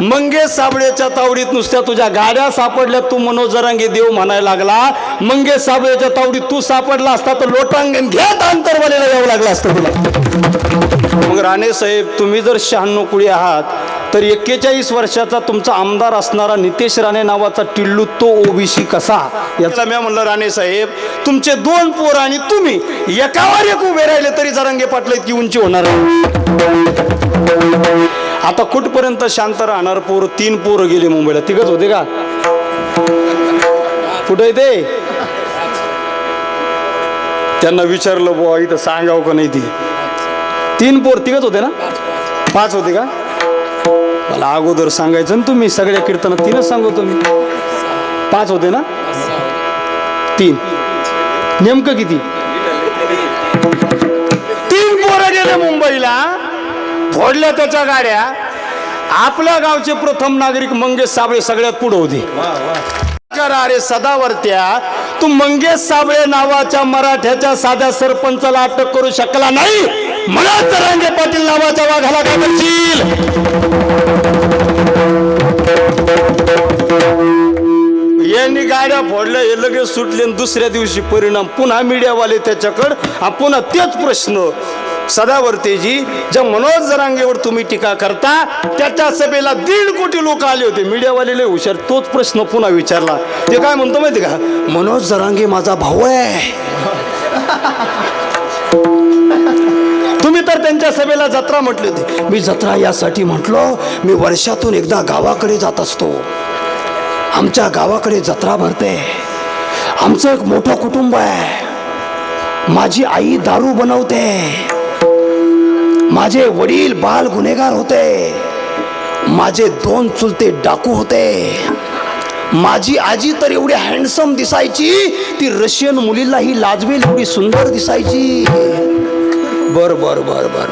मंगेश साबळेच्या तावडीत नुसत्या तुझ्या गाड्या सापडल्या तू मनोज जरांगे देव म्हणायला लागला. मंगेश साबळेच्या तावडीत तू सापडला असता तर लोटांगण घेत अंतरवालीला यावं लागलं असतं तुला. मग राणे साहेब तुम्ही जर शहाण्णव कुळी आहात तर एक्केचाळीस वर्षाचा तुमचा आमदार असणारा नितेश राणे नावाचा टिल्लू तो ओबीसी कसा? याचा मी म्हणलं राणे साहेब तुमचे दोन पोर आणि तुम्ही एकावर एक उभे राहिले तरी जरांगे पाटले की उंची होणार आता कुठपर्यंत शांत राहणार पोर? तीन पोरं गेले मुंबईला. तिघच होते का? कुठे ते? त्यांना विचारलं बुवा इथं सांगावं का नाही ती? तीन पोर तिघच होते ना? पाच होते का? मला अगोदर सांगायचं ना तुम्ही सगळ्या कीर्तनात तीनच सांगू तुम्ही. पाच होते ना? तीन. नेमकं किती? तीन पोरं गेले मुंबईला. फोडल्या त्याच्या गाड्या आपल्या गावचे प्रथम नागरिक मंगेश साबळे सगळ्यात पुढे होते. अरे सदावर्त्या तू मंगेश साबळे नावाच्या मराठ्याच्या साध्या सरपंचाला अटक करू शकला नाही? मला तरांगे पाटील नावाच्या वाघाला काय म्हणशील यांनी गाड्या फोडल्या हे लगेच सुटले दुसऱ्या दिवशी परिणाम पुन्हा मीडियावाले त्याच्याकडं पुन्हा तेच प्रश्न. सदावर्तेजी ज्या मनोज जरांगेवर तुम्ही टीका करता त्याच्या सभेला दीड कोटी लोक आले होते. मीडियावाले लय हुशार तोच प्रश्न पुन्हा विचारला. ते काय म्हणतो माहिती का? मनोज जरांगे माझा भाऊ आहे. तुम्ही तर त्यांच्या सभेला जत्रा म्हटली होती. मी जत्रा यासाठी म्हटलो मी वर्षातून एकदा गावाकडे जात असतो. आमच्या गावाकडे जत्रा भरते. आमचं एक मोठं कुटुंब आहे. माझी आई दारू बनवते. माझे वडील बाल गुन्हेगार होते. माझे दोन चुलते डाकू होते. माझी आजी तर एवढी हँडसम दिसायची ती रशियन मुलीलाही लाजवेल एवढी सुंदर दिसायची. बर बर बर बर.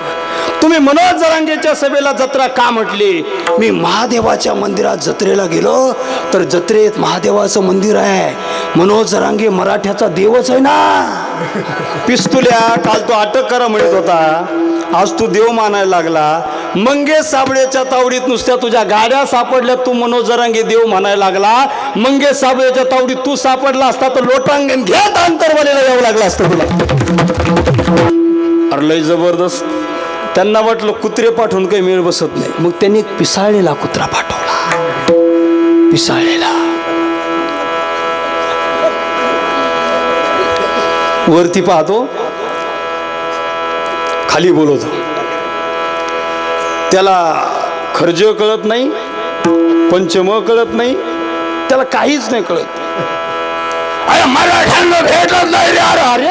तुम्ही मनोज जरांगेच्या सभेला जत्रा का म्हटली? मी महादेवाच्या मंदिरात जत्रेला गेलो तर जत्रेत महादेवाचं मंदिर आहे. मनोज जरांगे मराठ्याचा देवच आहे ना. पिस्तुल्या काल तो अटक करा म्हणत होता. आज तू देव मानायला लागला. मंगेश साबळेच्या तावडीत नुसत्या तुझ्या गाड्या सापडल्या तू मनोज जरांगे देव म्हणायला लागला. मंगेश साबळेच्या तावडीत तू सापडला असता तर लोटांगण घेत अंतरवालीला यावं लागलं असतं तुला. अरे लय जबरदस्त. त्यांना वाटलं कुत्रे पाठवून काही मेळ बसत नाही. मग त्यांनी एक पिसाळलेला कुत्रा पाठवला. पिसाळलेला. वरती पाहतो. खाली बोलवतो. त्याला खर्ज कळत नाही पंचम कळत नाही त्याला काहीच नाही कळत. अरे मराठ्यांना भेटत नाही रे अरे अरे.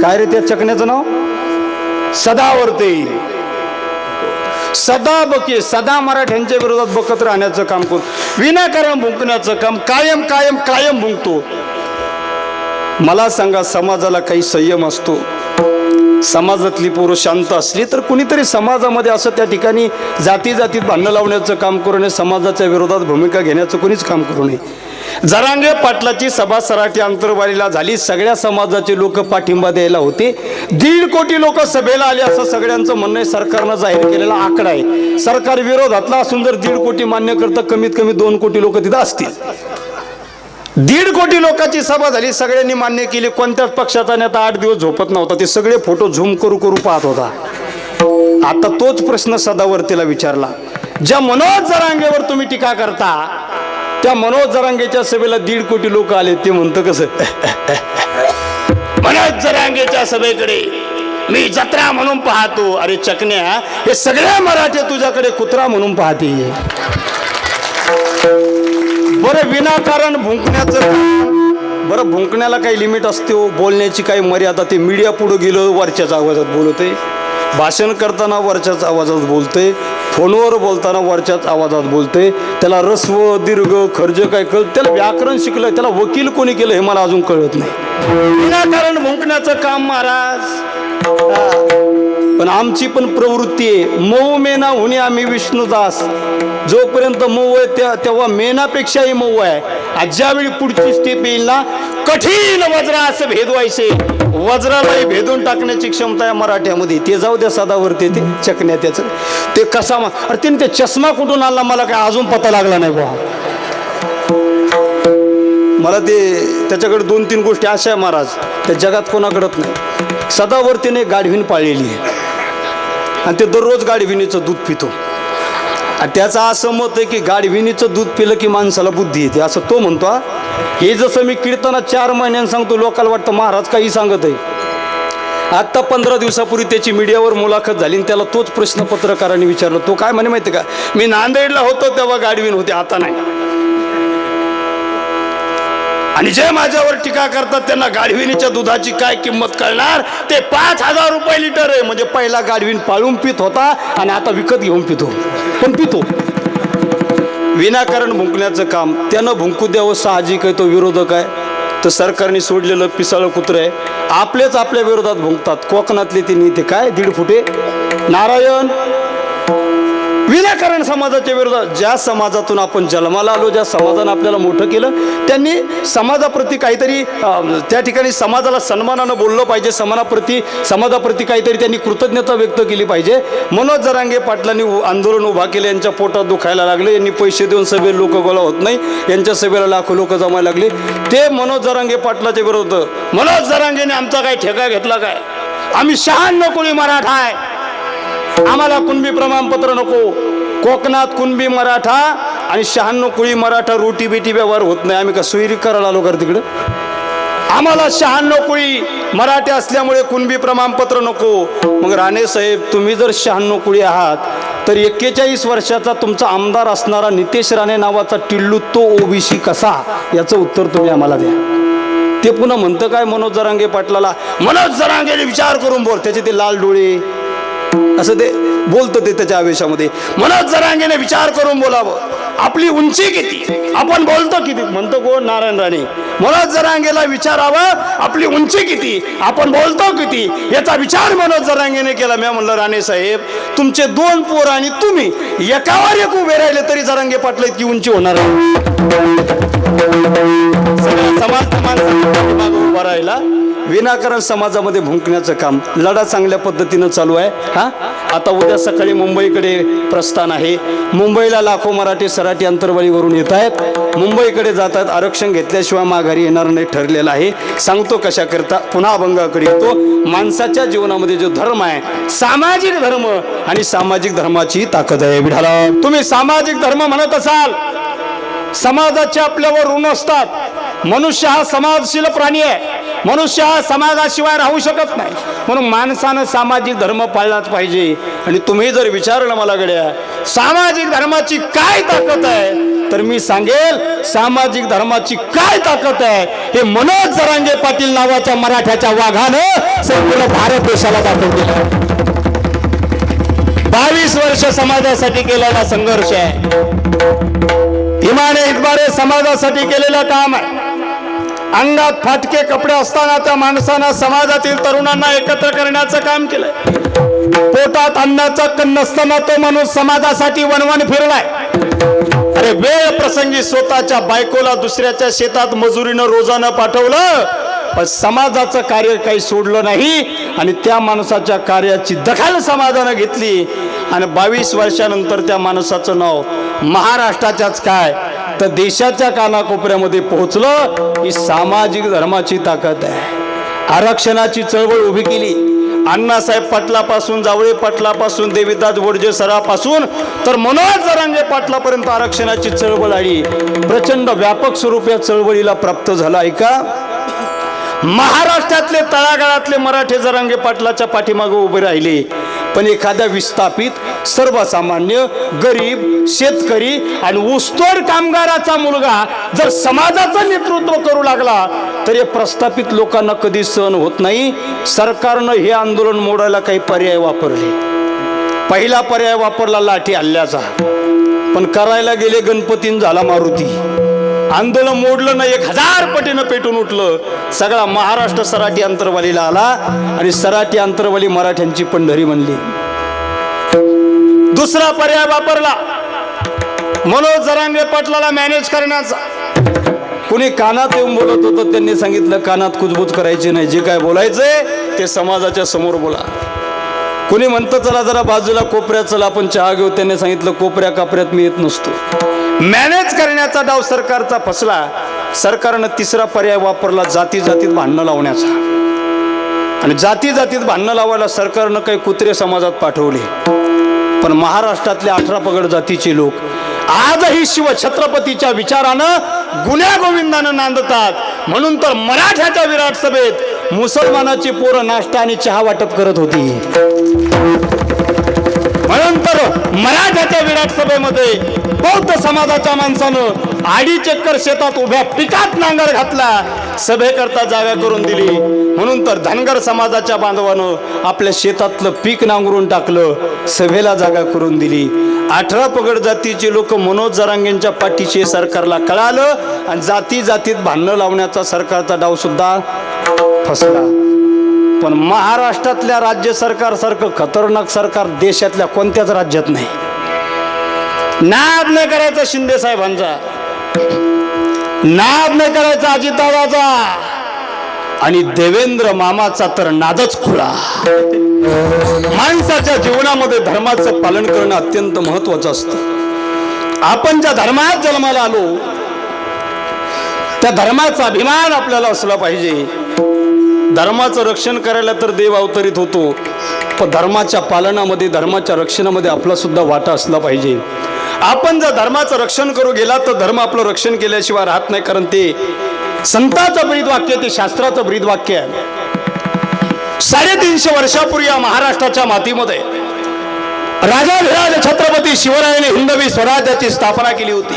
काय रे त्या चकण्याचं नाव? सदावरते. सदा बके सदा मराठ्यांच्या विरोधात बकत राहण्याचं काम करून विनाकारण भुंकण्याचं काम कायम कायम कायम भुंकतो. मला सांगा समाजाला काही संयम असतो? समाजातली पोरं शांत असली तर कुणीतरी समाजामध्ये असं त्या ठिकाणी जाती जातीत भांडणं लावण्याचं काम करू नये समाजाच्या विरोधात भूमिका घेण्याचं कुणीच काम करू नये. जरांगे पाटलाची सभा सराठी अंतरवालीला झाली सगळ्या समाजाचे लोक पाठिंबा द्यायला होते. दीड कोटी लोक सभेला आले असं सगळ्यांचं म्हणणं आहे सरकारनं जाहीर केलेला आकडा आहे. सरकार विरोधातला असून जर दीड कोटी मान्य करतं कमीत कमी दोन कोटी लोक तिथं असतील. दीड कोटी लोकांची सभा झाली. सगळ्यांनी मान्य केली. कोणत्याच पक्षाचा नेता आठ दिवस झोपत नव्हता. ते सगळे फोटो झूम करू करू पाहत होता. आता तोच प्रश्न सदावर्तीला विचारला. ज्या मनोज जरांगेवर तुम्ही टीका करता त्या मनोज जरांगेच्या सभेला दीड कोटी लोक आले. ते म्हणतं कसं? मनोज जरांगेच्या सभेकडे मी जत्रा म्हणून पाहतो. अरे चकण्या हे सगळ्या मराठे तुझ्याकडे कुत्रा म्हणून पाहते. बरं विनाकारण भुंकण्याचं बरं भुंकण्याला काही लिमिट असते हो. बोलण्याची काही मर्यादा. ते मीडिया पुढं गेलं वरच्याच आवाजात बोलते भाषण करताना वरच्याच आवाजात बोलते फोनवर बोलताना वरच्याच आवाजात बोलते त्याला रस्व दीर्घ खर्ज काय कळ त्याला व्याकरण शिकलं त्याला वकील कोणी केलं हे मला अजून कळत नाही. विनाकारण भुंकण्याचं काम महाराज. पण आमची पण प्रवृत्ती आहे. मऊ मेना होणे आम्ही विष्णुदास. जोपर्यंत मऊ आहे त्या तेव्हा मेनापेक्षाही मऊ आहे. आज ज्यावेळी पुढची स्टेप येईल ना कठीण वज्रा असं भेदवायचे. वज्रालाही भेदून टाकण्याची क्षमता आहे मराठ्यामध्ये. ते जाऊ द्या सदावरती ते चकण्या त्याचं. ते कसा अरे तिने ते चष्मा कुठून आणला? मला काय अजून पता लागला नाही बुवा. मला ते त्याच्याकडे दोन तीन गोष्टी अशा आहे महाराज. त्या जगात कोणाकडत नाही. सदावरतीने गाढवीन पाळलेली आहे. आणि ते दररोज गाढविणीचं दूध पितो. आणि त्याचं असं मत आहे की गाढविणीचं दूध पिलं की माणसाला बुद्धी येते असं तो म्हणतो हे. जसं मी कीर्तनात चार महिन्यांनी सांगतो लोकांना वाटतं महाराज काही सांगत आहे. आत्ता पंधरा दिवसापूर्वी त्याची मीडियावर मुलाखत झाली आणि त्याला तोच प्रश्न पत्रकारांनी विचारला तो काय म्हणे माहिती का? मी नांदेडला होतो तेव्हा गाडवीन होते आता नाही. आणि जे माझ्यावर टीका करतात त्यांना गाढविणीच्या दुधाची काय किंमत कळणार? ते पाच हजार रुपये लिटर आहे. म्हणजे पहिला गाढवीन पाळून पित होता आणि आता विकत घेऊन पितो. पण पितो. विनाकारण भुंकण्याचं काम. त्यानं भुंकू द्यावं साहजिक आहे तो विरोधक आहे. तर सरकारने सोडलेलं पिसाळं कुत्रं आहे. आपलेच आपल्या विरोधात भुंकतात. कोकणातले ते नेते काय? दीड फुटे नारायण विनाकारण समाजाच्या विरोधात ज्या समाजातून आपण जन्माला आलो ज्या समाजानं आपल्याला मोठं केलं त्यांनी समाजाप्रती काहीतरी त्या ठिकाणी समाजाला सन्मानानं बोललं पाहिजे समानाप्रती समाजाप्रती काहीतरी त्यांनी कृतज्ञता व्यक्त केली पाहिजे. मनोज जरांगे पाटलांनी उ- आंदोलन उभा केलं यांच्या पोटात दुखायला लागले यांनी पैसे देऊन सभेत लोक गोळा होत नाही यांच्या सभेला लाखो लोक जमायला लागले. ते मनोज जरांगे पाटलाच्या विरोध मनोज जरांगेने आमचा काय ठेका घेतला काय? आम्ही शहाण्णव कोळी मराठा आहे. आम्हाला कुणबी प्रमाणपत्र नको. कोकणात कुणबी मराठा आणि शहाण्णव कुळी मराठा रोटी बिटी व्यवहार होत नाही. आम्ही का सुईरी करायला आलो का तिकडं? आम्हाला शहाण्णव कुळी मराठी असल्यामुळे कुणबी प्रमाणपत्र नको. मग राणे साहेब तुम्ही जर शहाण्णव कुळी आहात तर एक्केचाळीस वर्षाचा तुमचा आमदार असणारा नितेश राणे नावाचा टिल्लू तो ओबीसी कसा? याचं उत्तर तुम्ही आम्हाला द्या. ते पुन्हा म्हणतं काय मनोज जरांगे पाटलाला? मनोज जरांगेने विचार करून बोल. त्याचे ते लाल डोळे. असं ते बोलतं ते त्याच्या आवेशामध्ये. मनोज जरांगेने विचार करून बोलावं. आपली उंची किती? आपण बोलतो किती? म्हणतो कोण? नारायण राणे. मनोज जरांगेला विचारावं आपली उंची किती? आपण बोलतो किती? याचा विचार मनोज जरांगेने केला. मी म्हणलं राणे साहेब तुमचे दोन पोर आणि तुम्ही एकावर एक उभे राहिले तरी जरांगे पाटले की उंची होणार आहे. समाज माणसाच्या उभा राहिला. विनाकारण समाजामध्ये भुंकण्याचं काम लढा चांगल्या पद्धतीनं चालू आहे. हा? आता उद्या सकाळी मुंबईकडे प्रस्थान आहे. मुंबईला लाखो मराठी सराठी अंतरवळीवरून येत आहेत. मुंबईकडे जात आहेत. आरक्षण घेतल्याशिवाय माघारी येणार नाही ठरलेलं आहे. सांगतो कशा करता पुन्हा अभंगाकडे येतो. माणसाच्या जीवनामध्ये जो धर्म आहे सामाजिक धर्म आणि सामाजिक धर्माची ताकद आहे. विढाला तुम्ही सामाजिक धर्म म्हणत असाल समाजाचे आपल्यावर ऋण असतात. मनुष्य हा समाजशील प्राणी आहे. मनुष्य हा समाजाशिवाय राहू शकत नाही. म्हणून माणसानं सामाजिक धर्म पाळलाच पाहिजे. आणि तुम्ही जर विचारलं मला गड्या सामाजिक धर्माची काय ताकद आहे? तर मी सांगेल सामाजिक धर्माची काय ताकद आहे? हे मनोज जरांगे पाटील नावाच्या मराठ्याच्या वाघानं संपूर्ण भारत देशाला दाखवून दिलं बावीस वर्ष समाजासाठी केलेला संघर्ष आहे. हिमाने इतबारे समाजासाठी केलेलं काम आहे. अंगात फाटके कपडे असताना त्या माणसानं समाजातील तरुणांना एकत्र करण्याचं काम केलंय. पोटात अन्नाचा कण नसताना तो माणूस समाजासाठी वनवन फिरलाय. अरे वेळ प्रसंगी स्वतःच्या बायकोला दुसऱ्याच्या शेतात मजुरीनं रोजानं पाठवलं पण समाजाचं कार्य काही सोडलं नाही आणि त्या माणसाच्या कार्याची दखल समाजानं घेतली. आणि बावीस वर्षानंतर त्या माणसाचं नाव महाराष्ट्राच्याच काय? तर देशाच्या कानाकोपऱ्यामध्ये पोहोचलं ही सामाजिक धर्माची ताकद आहे. आरक्षणाची चळवळ उभी केली. अण्णासाहेब पाटलापासून जावळे पाटलापासून देवीदास वडजे सरापासून तर मनोज जरांगे पाटलापर्यंत आरक्षणाची चळवळ आली. प्रचंड व्यापक स्वरूप या चळवळीला प्राप्त झाला. ऐका. महाराष्ट्रातले तळागाळातले मराठे जरांगे पाटलाच्या पाठीमागे उभे राहिले. पण एखाद्या विस्थापित सर्वसामान्य गरीब शेतकरी आणि ऊसतोड कामगाराचा मुलगा जर समाजाचं नेतृत्व करू लागला तर हे प्रस्थापित लोकांना कधी सहन होत नाही. सरकारनं हे आंदोलन मोडायला काही पर्याय वापरले. पहिला पर्याय वापरला लाठी हल्ल्याचा. पण करायला गेले गणपतीन झाला मारुती. आंदोलन मोडलं नाही एक हजार पटीनं पेटून उठलं. सगळा महाराष्ट्र सराठी अंतरवालीला आला आणि सराठी अंतरवाली मराठ्यांची पंढरी म्हणली दुसरा पर्याय वापरला. मनोज जरांगे पाटलाला मॅनेज करण्याचा. कुणी कानात येऊन बोलत होतं त्यांनी सांगितलं कानात कुजबूज करायची नाही जे काय बोलायचंय ते समाजाच्या समोर बोला. कुणी म्हणतं चला जरा बाजूला कोपऱ्यात चला आपण चहा घेऊ त्यांनी सांगितलं कोपऱ्या कापऱ्यात मी येत नसतो. मॅनेज करण्याचा डाव सरकारचा फसला सरकारनं तिसरा पर्याय वापरला जाती जातीत भांडणं लावण्याचा. आणि जाती जातीत भांडणं लावायला सरकारनं काही कुत्रे समाजात पाठवले. पण महाराष्ट्रातल्या अठरा पगड जातीचे लोक आजही शिव छत्रपतीच्या विचारानं गुन्ह्या गोविंदानं नांदतात. म्हणून तर मराठ्याच्या विराट सभेत मुसलमानाची पोरं नाश्ता आणि चहा वाटप करत होती. म्हणून तर मराठ्याच्या विराट सभेमध्ये बौद्ध समाजाच्या माणसानं अडीच एकर शेतात उभ्या पिकात नांगर घातला. सभेकरता जागा करून दिली. म्हणून तर धनगर समाजाच्या बांधवानं आपल्या शेतातलं पीक नांगरून टाकलं. सभेला जागा करून दिली. अठरा पगड जातीचे लोक मनोज जरांगेंच्या पाठीशी सरकारला कळालं आणि जाती जातीत भांडणं लावण्याचा सरकारचा डाव सुद्धा फसला. पण महाराष्ट्रातल्या राज्य सरकारसारखं खतरनाक सरकार देशातल्या कोणत्याच राज्यात नाही. नाद न करायचा शिंदे साहेबांचा. नाद नाही करायचा अजितदादाचा. आणि देवेंद्र मामाचा तर नादच खुळा. माणसाच्या जीवनामध्ये धर्माचं पालन करणं अत्यंत महत्वाचं असतं. आपण ज्या धर्मात जन्माला आलो त्या धर्माचा अभिमान आपल्याला असला पाहिजे. धर्माचं रक्षण करायला तर देव अवतरित होतो. पण धर्माच्या पालनामध्ये धर्माच्या रक्षणामध्ये आपलासुद्धा वाटा असला पाहिजे. आपण जर धर्माचं रक्षण करू गेला तर धर्म आपलं रक्षण केल्याशिवाय राहत नाही कारण ते संताचं ब्रीद वाक्य ते शास्त्राचं ब्रीद वाक्य आहे. साडेतीनशे वर्षापूर्वी या महाराष्ट्राच्या मातीमध्ये राजा विराज छत्रपती शिवरायाने हिंदवी स्वराज्याची स्थापना केली होती.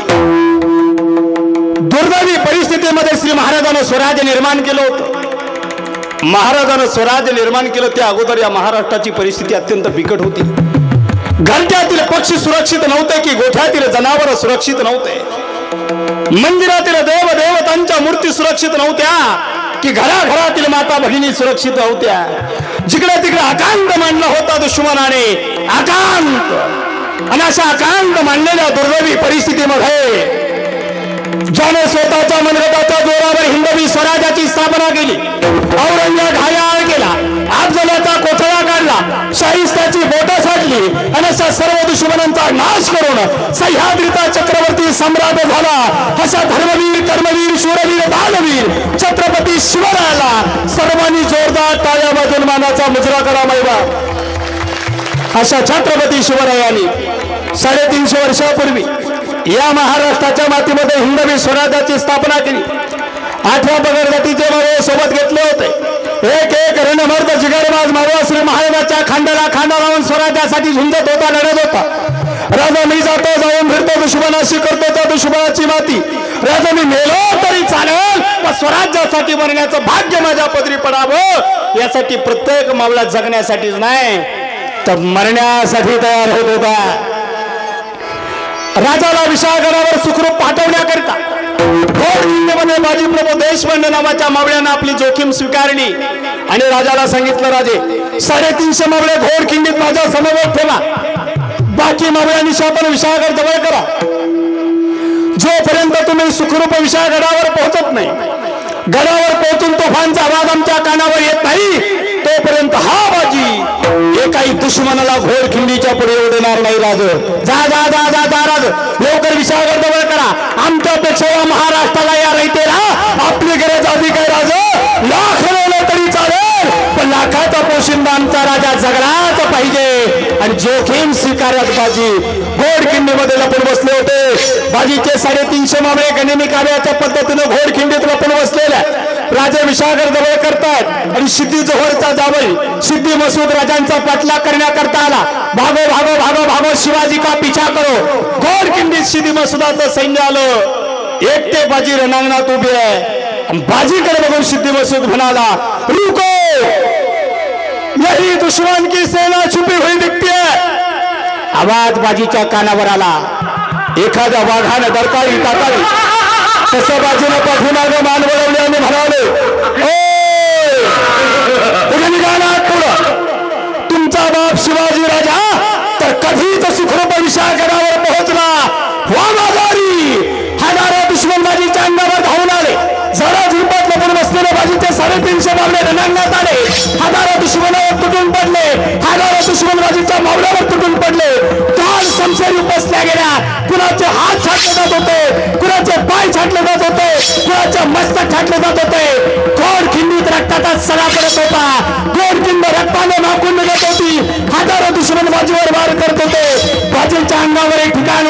दुर्दैवी परिस्थितीमध्ये श्री महाराजांना स्वराज्य निर्माण केलं होतं. महाराजानं स्वराज्य निर्माण केलं त्या अगोदर या महाराष्ट्राची परिस्थिती अत्यंत बिकट होती. घरट्यातील पक्षी सुरक्षित नव्हते की गोठ्यातील जनावर सुरक्षित नव्हते? मंदिरातील देव देवतांच्या मूर्ती सुरक्षित नव्हत्या की घराघरातील माता भगिनी सुरक्षित नव्हत्या? जिकडे तिकडे आकांत मांडला होता दुश्मनाने आकांत आणि अशा आकांत मांडलेल्या दुर्दैवी परिस्थितीमध्ये ज्याने स्वतःच्या मनगटाच्या जोरावर हिंदवी स्वराज्याची स्थापना केली औरंगजेब घायाळ केला अफजलाचा कोथळा काढला शाहिस्ताची बोटं साठली आणि अशा सर्व दुश्मनांचा नाश करून सह्याद्रीचा चक्रवर्ती सम्राट झाला. अशा धर्मवीर कर्मवीर शूरवीर दानवीर छत्रपती शिवरायाला सर्वांनी जोरदार टाळ्या वाजून मानाचा मुजरा करा महिला अशा छत्रपती शिवरायांनी साडेतीनशे वर्षापूर्वी या महाराष्ट्राच्या मातीमध्ये हिंदवी स्वराज्याची स्थापना केली. आठव्या पगड जातीचे मावळे सोबत घेतले होते एक एक रणमर्द जिगरबाज मावळा श्री महाराजाच्या खांद्याला खांदा लावून स्वराज्यासाठी झुंजत होता लढत होता. राजा मी जातो जाऊन फिरतो दुश्मनाशी करतो त्या दुश्मनाची माती. राजा मी मेलो तरी चालेल पण स्वराज्यासाठी मरण्याचं भाग्य माझ्या पदरी पडावं यासाठी प्रत्येक मावळा जगण्यासाठीच नाही तर मरण्यासाठी तयार होत होता. राजाला विशाळगडावर सुखरूप पाठवण्याकरिता घोड किल्ल्यामध्ये बाजी देशपांडे नावाच्या मावळ्यानं आपली जोखीम स्वीकारली. आणि राजाला सांगितलं राजे साडेतीनशे मावळे घोड किंडीत माझ्यासमोर ठेवा. बाकी मावळ्यांनी आपण विशाळगड जवळ करा. जोपर्यंत तुम्ही सुखरूप विशाळगडावर पोहोचत नाही गडावर पोहोचून तोफांचा आवाज आमच्या कानावर येत नाही तोपर्यंत हा बाजी एकाही दुश्मनाला घोड खिंडीच्या पुढे उडणार नाही राज. जा जा जा जा जा राज. लवकर विषयावर जवळ करा. आमच्यापेक्षा या महाराष्ट्राला या रहितेला आपली गरज अधिक आहे राज? लाख तरी चालेल. पण लाखाचा पोशिंदा आमचा राजा जगलाच पाहिजे. आणि जोखीम स्वीकारत बाजी घोड खिंडीमध्ये लपून बसले होते. बाजीचे साडेतीनशे मामले गणिमी काव्याच्या पद्धतीनं घोड खिंडीत लपून बसलेल्या राजे विशागर जवळ करतात. आणि सिद्धी जोहरचा जावई सिद्धी मसूद राजांचा पाठलाग करण्याकरता आला. भागो भागो भागो भागो शिवाजी का पिछा करो. घोड खिंडीत सिद्धी मसुदाचं सैन्य आलं. एकटे बाजी रणांगणात उभे आहे. बाजीकडे बघून सिद्धी मसूद म्हणाला रुको! यही दुश्मन की सेना छुपी हुई दिखती है। आवाज बाजीच्या कानावर आला। एखाद्या वाघानं दरकाळी टाकावी तसं बाजूला पाठीमागे मान वळवले आणि म्हणाले निघाला तुमचा बाप शिवाजी राजा तर कधीच सुखरूप विशाळगडावर पोहोचला. वा माझा दुश्मन बाजीच्या अंगावर धावून आले साडेतीनशे मावळे रणांगणात आले. हजारो दुश्मनावर तुटून पडले. हजारो दुश्मनबाजीच्या मावळ्यावर तुटून पडले. काल समशेरी उपसल्या गेल्या. कुणाचे हात छाटले जात होते? कुणाचे पाय छाटले जात होते? कुणाचे मस्तक छाटले जात होते? गोड खिंडीत रक्ताचा सडा पडत होता. गोड खिंड रक्ताने माकून निघत होती. हजारो दुश्मन बाजूवर वार करत होते. बाजींच्या अंगावर एक ठिकाण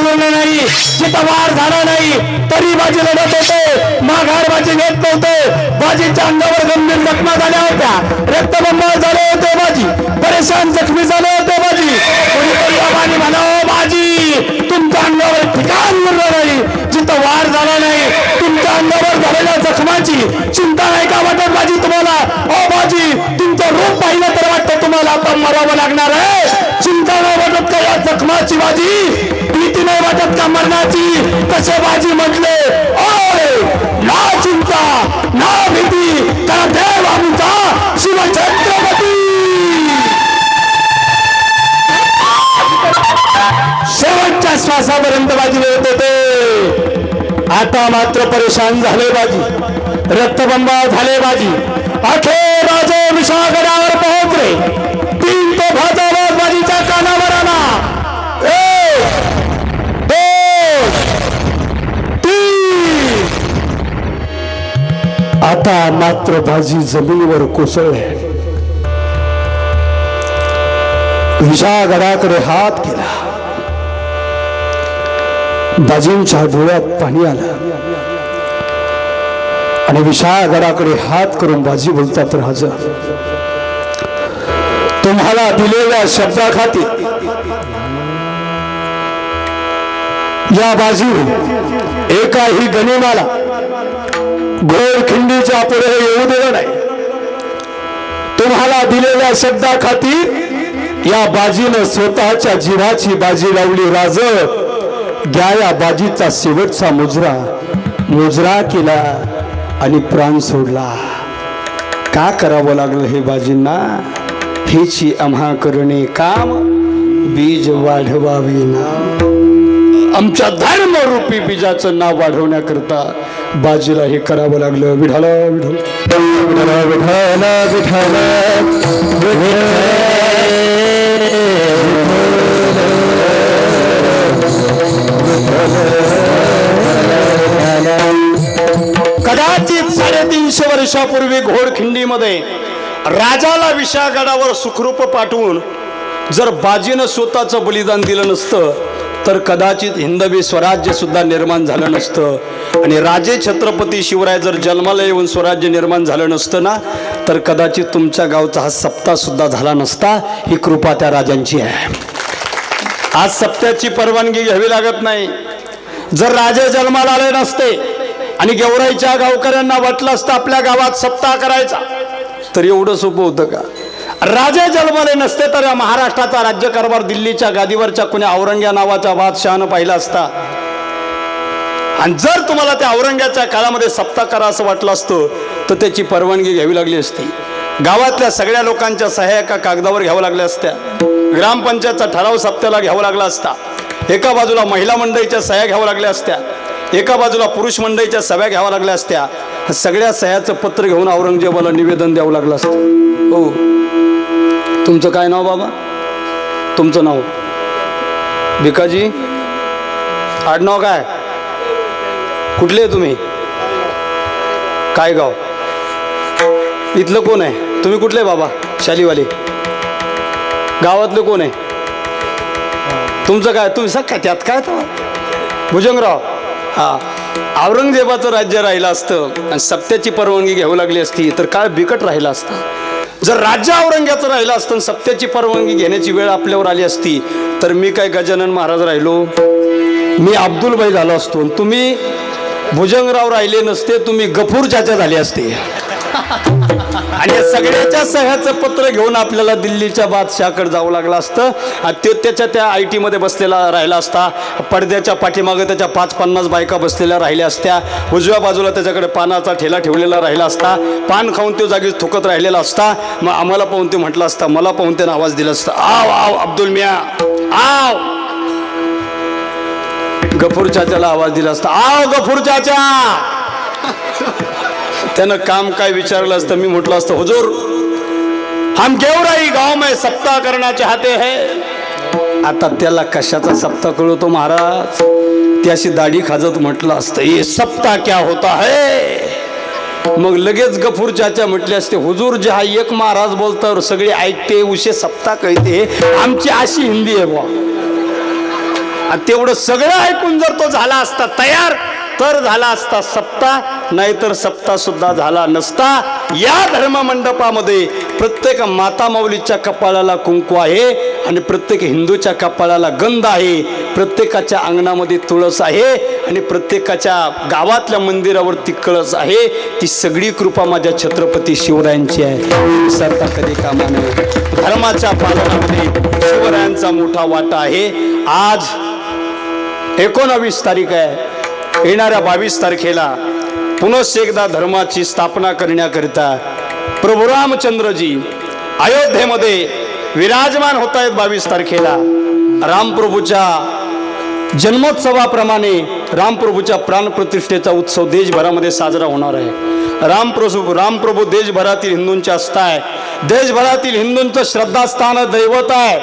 जिथं वार झाला नाही तरी बाजी लढत होते. माघार बाजी घेत नव्हते. बाजीच्या अंगावर गंभीर जखमा झाल्या होत्या. रक्तबंबाळ झाले होते बाजी. परेशान जखमी झाले होते बाजी. कोणीतरी आव्हाने म्हणा बाजी तुमच्या अंगावर ठिकाण उरलं नाही. जिथं वार झाला नाही तुमच्या अंगावर झालेल्या जखमाची चिंता नाही का वाटत बाजी तुम्हाला? तर वाटतं आता मरावं लागणार आहे. चिंता नाही वाटत का या जखमाची बाजी? भीती नाही वाटत का मरणाची? तसे बाजी म्हटले? ओय! ना चिंता ना भीती. कारण देव आमचा शिवछत्रपती. शेवटच्या श्वासापर्यंत बाजी मिळत होते. आता मात्र परेशान झाले बाजी. रक्तबंबा झाले बाजी. अखेर राजे विशागडावर पोहोचले. तीन तो भाजावर बाजीच्या कानावर आला एक दोन तीन. आता मात्र भाजी जमिनीवर कोसळले. विशागडाकडे हात केला. बाजींच्या डोळ्यात पाणी आलं. आणि विशाळगडाकडे हात करून बाजी बोलतात राजा. तुम्हाला दिलेल्या शब्दाखाती या बाजी एकाही गनिमाला घोडखिंडीच्या पुढे येऊ दिलं नाही. तुम्हाला दिलेल्या शब्दाखाती या बाजीनं स्वतःच्या जीवाची बाजी लावली. राज घ्या या बाजीचा शेवटचा मुजरा. मुजरा केला. आणि प्राण सोडला. का करावं लागलं हे बाजींना? हेची आम्हा करणे काम बीज वाढवावी ना आमच्या धर्मरूपी बीजाचं नाव वाढवण्याकरता बाजीला हे करावं लागलं. विठाला विठल विठाला विठाला कदाचित साडेतीनशे वर्षापूर्वी घोडखिंडीमध्ये राजाला विशागडावर सुखरूप पाठवून जर बाजीनं स्वतःचं बलिदान दिलं नसतं तर कदाचित हिंदवी स्वराज्य सुद्धा निर्माण झालं नसतं. आणि राजे छत्रपती शिवराय जर जन्माला येऊन स्वराज्य निर्माण झालं नसतं ना तर कदाचित तुमच्या गावचा हा सप्ताह सुद्धा झाला नसता. ही कृपा त्या राजांची आहे. आज सप्त्याची परवानगी घ्यावी लागत नाही. जर राजे जन्माला आले नसते आणि गेवराईच्या गावकऱ्यांना वाटलं असतं आपल्या गावात सप्ताह करायचा. तर एवढं सोपं होतं का? राजे जन्मले नसते तर या महाराष्ट्राचा राज्यकारभार दिल्लीच्या गादीवरच्या कुण्या औरंग्या नावाच्या बादशहानं पाहिला असता. आणि जर तुम्हाला त्या औरंग्याच्या काळामध्ये सप्ताह करा असं वाटलं असतं तर त्याची परवानगी घ्यावी लागली असती. गावातल्या सगळ्या लोकांच्या सहाय्यका कागदावर घ्यावं लागल्या असत्या. ग्रामपंचायतचा ठराव सप्त्याला घ्यावा लागला असता. एका बाजूला महिला मंडळीच्या सह्या घ्याव्या लागल्या असत्या. एका बाजूला पुरुष मंडळीच्या सभ्या घ्याव्या लागल्या असत्या. सगळ्या सह्याचं पत्र घेऊन औरंगजेबाला निवेदन द्यावं लागलं असतं. हो. तुमचं काय नाव बाबा? तुमचं नाव? भिकाजी? आडनाव काय? कुठले आहे तुम्ही? काय गाव? इथलं कोण आहे? तुम्ही कुठले बाबा? शालीवाले. गावातलं कोण आहे? तुमचं काय? तुम्ही सग त्यात काय भुजंगराव. हा. औरंगजेबाचं राज्य राहिलं असतं आणि सत्याची परवानगी घ्यावी लागली असती तर काय बिकट राहिलं असतं. जर राज्य औरंग्याचं राहिलं असतं आणि सत्याची परवानगी घेण्याची वेळ आपल्यावर आली असती तर मी काय गजानन महाराज राहिलो? मी अब्दुलबाई झालो असतो तुम्ही भुजंगराव राहिले नसते तुम्ही गफूर चाचा झाले असते. आणि या सगळ्याच्या सह्याचं पत्र घेऊन आपल्याला दिल्लीच्या बादशहाकडे जावं लागलं असतं. आणि ते त्याच्या त्या आय टीमध्ये बसलेला राहिला असता. पडद्याच्या पाठीमागं त्याच्या पाच पन्नास बायका बसलेल्या राहिल्या असत्या. उजव्या बाजूला त्याच्याकडे पानाचा ठेला ठेवलेला राहिला असता. पान खाऊन तो जागी थुकत राहिलेला असता. मग आम्हाला पाहून ते म्हटलं असता. मला पाहून त्यानं आवाज दिला असता. आव आव अब्दुल मिया. आव. गफूर चाचाला आवाज दिला असता. आव गफूर चाचा त्यानं काम काय विचारलं असतं मी म्हटलं असतं हुजूर हम गेवराई गाव में सप्ताह करना चाहते है. आता त्याला कशाचा सप्ताह कळवतो महाराज? त्याशी दाढी खाजत म्हटलं असतं हे सप्ताह क्या होता है? मग लगेच गफूर चाचा म्हटले असते हुजूर जे हा एक महाराज बोलतावर सगळे ऐकते उशे सप्ताह कळते आमची अशी हिंदी आहे बुवा. तेवढं सगळं ऐकून जर तो झाला असता तयार तर झाला असता सप्ताह नाहीतर सप्ताह सुद्धा झाला नसता. या धर्म मंडपामध्ये प्रत्येक माता माऊलीच्या कपाळाला कुंकू आहे आणि प्रत्येक हिंदूच्या कपाळाला गंध आहे. प्रत्येकाच्या अंगणामध्ये तुळस आहे आणि प्रत्येकाच्या गावातल्या मंदिरावरती कळस आहे. ती सगळी कृपा माझ्या छत्रपती शिवरायांची आहे. विसरता कधी कामा नये. धर्माच्या पालनामध्ये शिवरायांचा मोठा वाटा आहे. आज एकोणावीस तारीख आहे. येणाऱ्या बावीस तारखेला पुनश्च एकदा धर्माची स्थापना करण्याकरिता प्रभू रामचंद्रजी अयोध्येमध्ये विराजमान होत आहेत बावीस तारखेला. रामप्रभूच्या जन्मोत्सवाप्रमाणे रामप्रभूच्या प्राणप्रतिष्ठेचा उत्सव देशभरामध्ये साजरा होणार आहे. रामप्रभू रामप्रभू देशभरातील हिंदूंचे आस्था आहे देशभरातील हिंदूंचं श्रद्धास्थान दैवत आहे.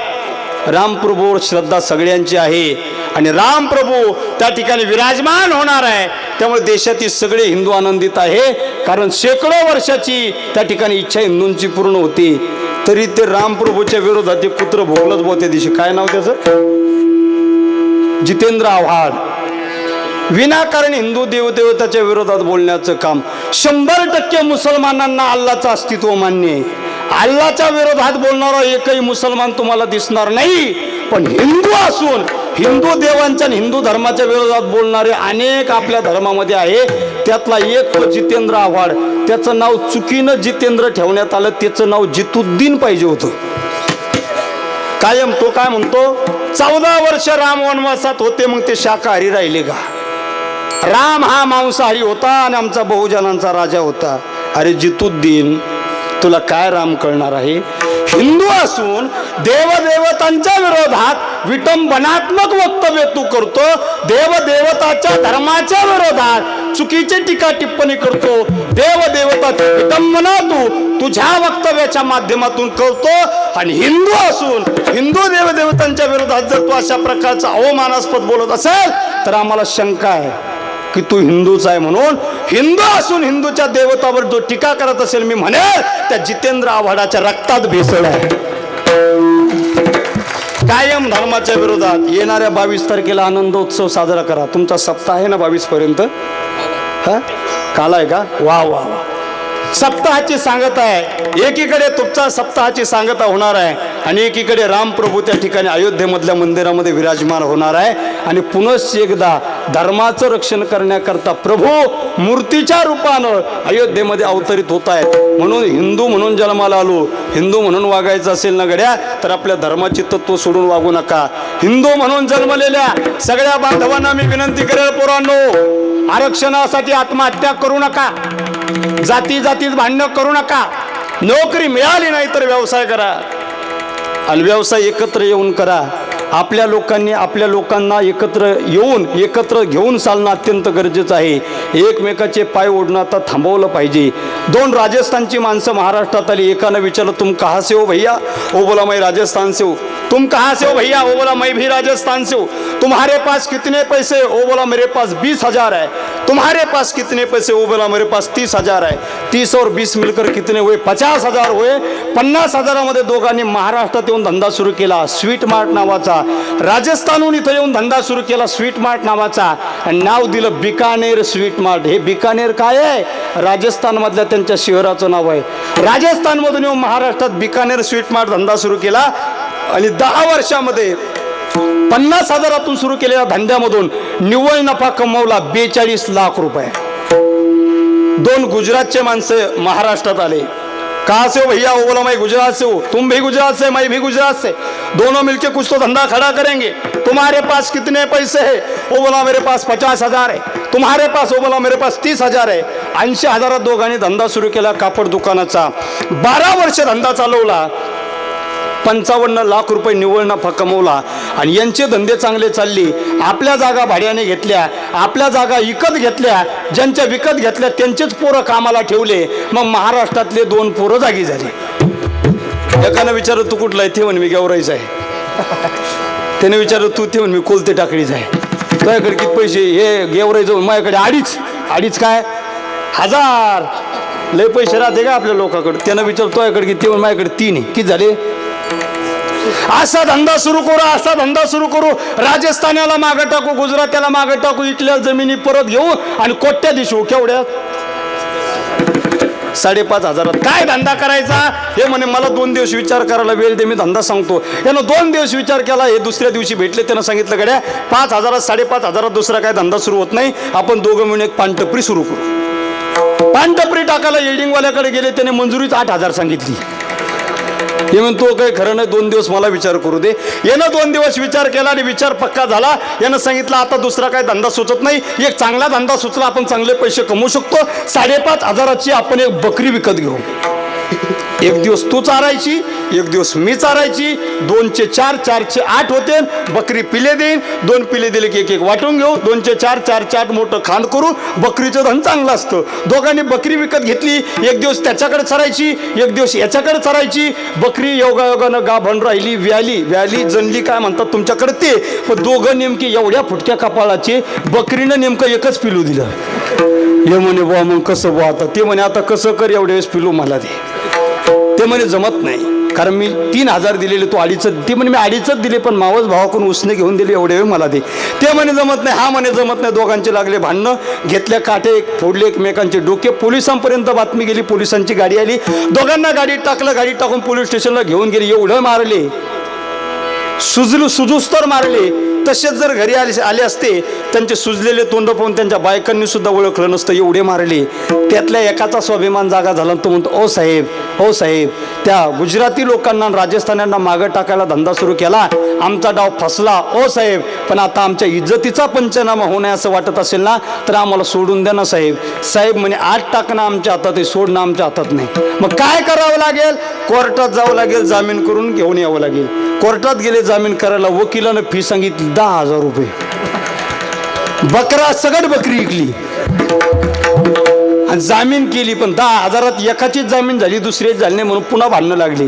रामप्रभूवर श्रद्धा सगळ्यांची आहे आणि रामप्रभू त्या ठिकाणी विराजमान होणार आहे. त्यामुळे देशातील सगळे हिंदू आनंदित आहे. कारण शेकडो वर्षाची त्या ठिकाणी इच्छा हिंदूंची पूर्ण होती. तरी ते रामप्रभूच्या विरोधात ते पुत्र भोगलत होते दिशी दिवशी. काय नाव त्याचं? जितेंद्र आव्हाड. विनाकारण हिंदू देवदेवताच्या विरोधात बोलण्याचं काम. शंभर टक्के मुसलमानांना अल्लाचं अस्तित्व मान्य आहे. अल्लाच्या विरोधात बोलणारा एकही मुसलमान तुम्हाला दिसणार नाही. पण हिंदू असून हिंदू देवांच्या आणि हिंदू धर्माच्या विरोधात बोलणारे अनेक आपल्या धर्मामध्ये आहे. त्यातला एक तो जितेंद्र आव्हाड. त्याचं नाव चुकीनं जितेंद्र ठेवण्यात आलं. त्याचं नाव जितुद्दीन पाहिजे होतं. कायम तो काय म्हणतो? चौदा वर्ष राम वनवासात होते मग ते शाकाहारी राहिले का? राम हा मांसाहारी होता आणि आमचा बहुजनांचा राजा होता. अरे जितुद्दीन तुला काय राम कळणार आहे? हिंदू असून देवदेवतांच्या विरोधात विटंबनात्मक वक्तव्य तू करतो देवदेवताच्या धर्माच्या विरोधात चुकीची टीका टिप्पणी करतो देवदेवताची विटंबना तू तुझ्या वक्तव्याच्या माध्यमातून करतो आणि हिंदू असून हिंदू देवदेवतांच्या विरोधात जर तू अशा प्रकारचा अवमानास्पद बोलत असेल तर आम्हाला शंका आहे. की तू हिंदूच आहे म्हणून हिंदू असून हिंदूच्या देवतावर जो टीका करत असेल मी म्हणेल त्या जितेंद्र आव्हाडाच्या रक्तात भेसळ आहे. कायम धर्माच्या विरोधात येणाऱ्या बावीस तारखेला आनंदोत्सव साजरा करा. तुमचा सप्ताह आहे ना बावीस पर्यंत? हा? काल आहे का? वा वा वा. सप्ताहाची सांगता आहे. एकीकडे तुमचा सप्ताहाची सांगता होणार आहे आणि एकीकडे रामप्रभू त्या ठिकाणी अयोध्येमधल्या मंदिरामध्ये विराजमान होणार आहे. आणि पुनश्च एकदा धर्माचं रक्षण करण्याकरता प्रभू मूर्तीच्या रूपानं अयोध्येमध्ये अवतरित होत आहेत. म्हणून हिंदू म्हणून जन्माला आलो हिंदू म्हणून वागायचं असेल ना गड्या तर आपल्या धर्माची तत्व सोडून वागू नका. हिंदू म्हणून जन्मलेल्या सगळ्या बांधवांना मी विनंती करेल पोरांनो आरक्षणासाठी आत्महत्या करू नका. जाती जातीत भांडणं करू नका. नोकरी मिळाली नाही तर व्यवसाय करा. आणि व्यवसाय एकत्र येऊन करा. आपल्या लोकांनी आपल्या लोकांना एकत्र येऊन एकत्र घेऊन चालणं अत्यंत गरजेचं आहे. एकमेकाचे पाय ओढणं आता थांबवलं पाहिजे. दोन राजस्थानची माणसं महाराष्ट्रात आली. एकानं विचारलं तुम कहाँ से हो भैया? ओ बोला मैं राजस्थान से हो. तुम कहाँ से हो भैया? ओ बोला मैं भी राजस्थान से हो. तुम्हारे पास कितने पैसे? ओ बोला मेरे पास बीस हजार है. तुम्हारे पास कितने पैसे? ओ बोला मेरे पास तीस हजार है. तीस और बीस मिलकर कितने हुए? पचास हजार हुए. पन्नास हजारामध्ये दोघांनी महाराष्ट्रात येऊन धंदा सुरू केला. स्वीट मार्ट नावाचा राजस्थानहून इथं येऊन धंदा सुरू केला स्वीट मार्ट नावाचा. आणि नाव दिलं बिकानेर स्वीट मार्ट. हे बिकानेर काय आहे? राजस्थानमधल्या त्यांच्या शहराचं नाव आहे. राजस्थानमधून येऊन महाराष्ट्रात बिकानेर स्वीट मार्ट धंदा सुरू केला. आणि दहा वर्षामध्ये पन्नास हजारातून सुरू केलेल्या धंद्यामधून निव्वळ नफा कमवला बेचाळीस लाख रुपये. दोन गुजरातचे माणसं महाराष्ट्रात आले. कहा से हो भैया? वो बोला मैं गुजरात से हूँ। तुम भी गुजरात से मैं भी गुजरात से। दोनों मिलके कुछ तो धंधा खड़ा करेंगे। तुम्हारे पास कितने पैसे है? वो बोला मेरे पास पचास हजार है। तुम्हारे पास वो बोला मेरे पास तीस हजार आहे ऐंशी हजारात दोघांनी धंदा सुरू केला कापड दुकानाचा. बारा वर्ष धंदा चालवला. पंचावन्न लाख रुपये निव्वळ नफा कमवला आणि यांचे धंदे चांगले चालले आपल्या जागा भाड्याने घेतल्या आपल्या जागा विकत घेतल्या ज्यांच्या विकत घेतल्या त्यांचेच पोरं कामाला ठेवले. मग महाराष्ट्रातले दोन पोरं जागी झाले. एकानं विचारलं तू कुठला आहे? ते म्हण मी गेवरायचं आहे. त्याने विचारलं तू? ते म्हण मी कोलते टाकडीच आहे. तुझ्याकडे किती पैसे हे गेवरायचं माझ्याकडे अडीच. अडीच काय? हजार. लय पैसे राहते का आपल्या लोकांकडे? त्यानं विचारतो तुझ्याकडे किती? माझ्याकडे तीन आहे. किती झाले? असा धंदा सुरू करू असा धंदा सुरू करू. राजस्थानाला मागं टाकू गुजरात्याला मागं टाकू इथल्या जमिनी परत घेऊ आणि कोट्या दिशू केवढ्यात साडेपाच हजारात काय धंदा करायचा? हे म्हणे मला दोन दिवस विचार करायला वेळ दे मी धंदा सांगतो. यानं दोन दिवस विचार केला हे दुसऱ्या दिवशी भेटले त्यानं सांगितलं गड्या पाच हजारात साडेपाच हजारात दुसरा काय धंदा सुरू होत नाही. आपण दोघं मिळून एक पानटपरी सुरू करू. पानटपरी टाकायला येल्डिंगवाल्याकडे गेले त्याने मंजुरीच आठ हजार सांगितली. हे तो काही खरं नाही दोन दिवस मला विचार करू दे. यानं दोन दिवस विचार केला आणि विचार पक्का झाला. यानं सांगितलं आता दुसरा काही धंदा सुचत नाही. एक चांगला धंदा सुचला आपण चांगले पैसे कमवू शकतो. साडेपाच हजाराची आपण एक बकरी विकत घेऊ. एक दिवस तू चारायची एक दिवस मी चारायची दोनचे चार चारचे आठ होते बकरी पिले देईन दोन पिले दिले की एक एक वाटून घेऊ दोनचे चार चारचे आठ मोठं खांड करू बकरीचं धन चांगलं असतं. दोघांनी बकरी विकत घेतली एक दिवस त्याच्याकडे चरायची एक दिवस याच्याकडे चरायची बकरी योगायोगानं गाभण राहिली व्याली व्याली जनली काय म्हणतात तुमच्याकडे ते पण दोघं नेमके एवढ्या फुटक्या कपाळाचे बकरीनं नेमकं एकच पिलू दिलं. हे म्हणे बुवा मग कसं बुवा आता? ते म्हणे आता कसं कर एवढ्या वेळेस पिलू मला ते ते म्हणे जमत नाही. कारण मी तीन हजार दिलेले तो अडीच ते म्हणे मी अडीचच दिले पण मावस भावाकडून उसने घेऊन दिले एवढे वेळ मला दे. ते म्हणे जमत नाही. हा म्हणे जमत नाही. दोघांचे लागले भांडणं घेतल्या काटे फोडले एकमेकांचे डोके पोलिसांपर्यंत बातमी गेली पोलिसांची गाडी आली. दोघांना गाडीत टाकलं गाडीत टाकून पोलीस स्टेशनला घेऊन गेली एवढं मारले. सुजलू सुजूस्तर मारले. तसेच जर घरी आले आले असते त्यांचे सुजलेले तोंड पाहून त्यांच्या बायकांनी सुद्धा ओळखलं नसतं एवढे मारले. त्यातल्या एकाचा स्वाभिमान जागा झाला तो म्हणतो ओ साहेब ओ साहेब त्या गुजराती लोकांना राजस्थान्यांना मागं टाकायला धंदा सुरू केला आमचा डाव फसला. ओ साहेब पण आता आमच्या इज्जतीचा पंचनामा होणे असं वाटत असेल ना तर आम्हाला सोडून द्या ना साहेब. साहेब म्हणे आठ टाकणं आमच्या हातात आहे सोडणं आमच्या हातात नाही. मग काय करावं लागेल? कोर्टात जावं लागेल जामीन करून घेऊन यावं लागेल. कोर्टात गेले जामीन करायला वकिलानं फी सांगितली दहा हजार रुपये. बकरा सगट बकरी विकली आणि जामीन केली पण दहा हजारात एकाचीच जामीन झाली दुसरीच झाली नाही म्हणून पुन्हा भांडणं लागली.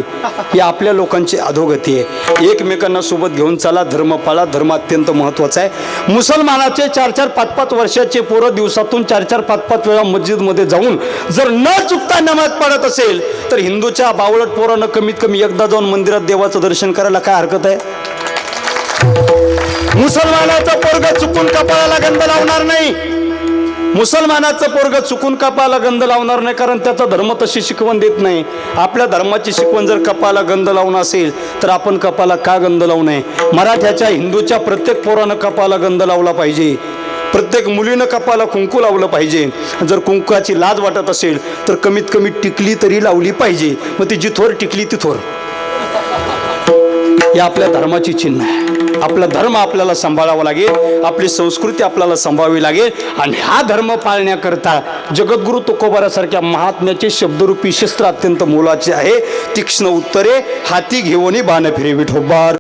ही आपल्या लोकांची अधोगती आहे. एकमेकांना सोबत घेऊन चला धर्म पाळा. धर्म अत्यंत महत्त्वाचा आहे. मुसलमानाचे चार चार पाच पाच वर्षाचे पोरं दिवसातून चार चार पाच पाच वेळा मस्जिदमध्ये जाऊन जर न चुकता नमाज पडत असेल तर हिंदूच्या बावळट पोरानं कमीत कमी एकदा जाऊन मंदिरात देवाचं दर्शन करायला काय हरकत आहे? मुसलमानाचा पोरगा चुकून कपाळाला गंध लावणार नाही. मुसलमानाचं पोरग चुकून कपाला गंध लावणार नाही कारण त्याचा धर्म तशी शिकवण देत नाही. आपल्या धर्माची शिकवण जर कपाला गंध लावणं असेल तर आपण कपाला का गंध लावू नये? मराठ्याच्या हिंदूच्या प्रत्येक पोरानं कपाला गंध लावला पाहिजे. प्रत्येक मुलीनं कपाला कुंकू लावलं पाहिजे. जर कुंकूची लाज वाटत असेल तर कमीत कमी टिकली तरी लावली पाहिजे. मग ती जिथोर टिकली तिथोर या आपल्या धर्माची चिन्ह आहे. आपला धर्म आपल्याला सांभाळावा लागेल आपली संस्कृती आपल्याला सांभाळावी लागेल आणि हा धर्म पाळण्याकरता जगद्गुरु तुकोबारासारख्या महात्म्याचे शब्दरूपी शस्त्र अत्यंत मोलाचे आहे. तीक्ष्ण उत्तरे हाती घेऊन बाण फिरेवी विठोबार